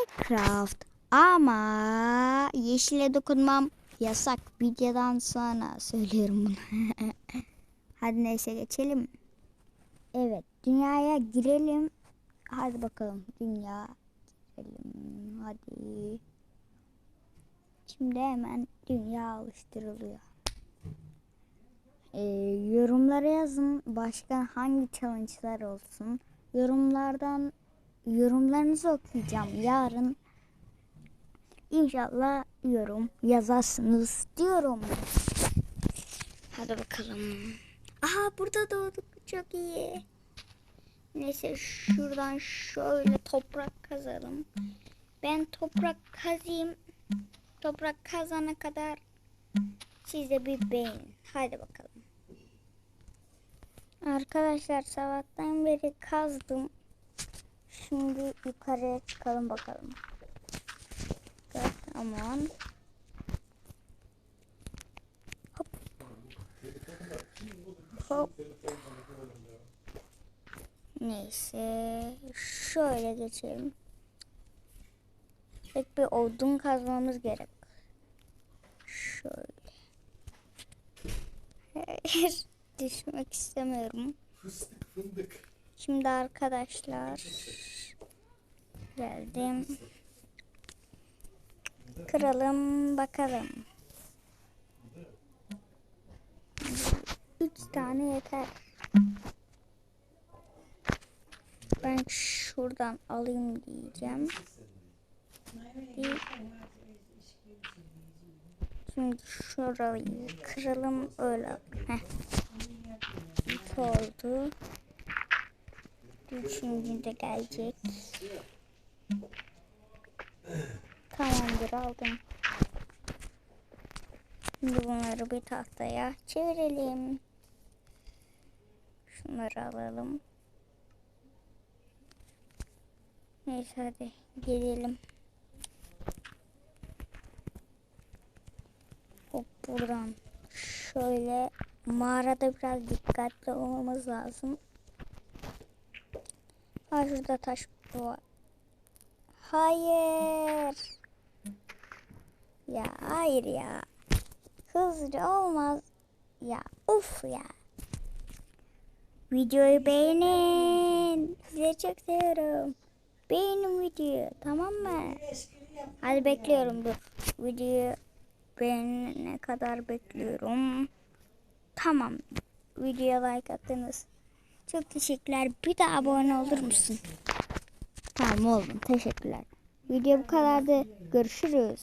Minecraft. Ama yeşile dokunmam yasak. Videodan sonra söylüyorum bunu. Hadi neyse geçelim. Evet dünyaya girelim. Hadi bakalım dünya girelim. Hadi. Şimdi hemen dünya oluşturuluyor. Ee, yorumlara yazın başka hangi challenge'lar olsun. Yorumlardan yorumlarınızı okuyacağım yarın. İnşallah yorum yazarsınız diyorum. Hadi bakalım. Aha burada doğduk. Çok iyi. Neyse şuradan şöyle toprak kazalım. Ben toprak kazayım. Toprak kazana kadar size bir beğenin. Hadi bakalım. Arkadaşlar sabahtan beri kazdım. Şimdi yukarıya çıkalım bakalım. Evet, Tamam. Hop. Hop. Neyse. Şöyle geçelim. Pek bir odun kazmamız gerek. Şöyle. Hayır. Düşmek istemiyorum. Fıstık fındık. Şimdi arkadaşlar geldim. Kıralım bakalım. Üç tane yeter. Ben şuradan alayım diyeceğim. Şimdi şurayı kıralım öyle. Heh. İlk oldu. Üçüncü de gelecek. Tamamdır aldım. Şimdi bunları bir tahtaya çevirelim. Şunları alalım. Neyse hadi gidelim. Hop buradan şöyle mağarada biraz dikkatli olmamız lazım. Ha şurada taş var. Hayır. Ya hayır ya. Hızlı olmaz. Ya uf ya. Videoyu beğenin. Size çok seviyorum. Beğenin videoyu tamam mı? Hadi bekliyorum dur. Videoyu beğenene kadar bekliyorum. Tamam. Videoya like attınız. Çok teşekkürler. Bir de abone olur musun? Tamam oldum. Teşekkürler. Video bu kadardı. Görüşürüz.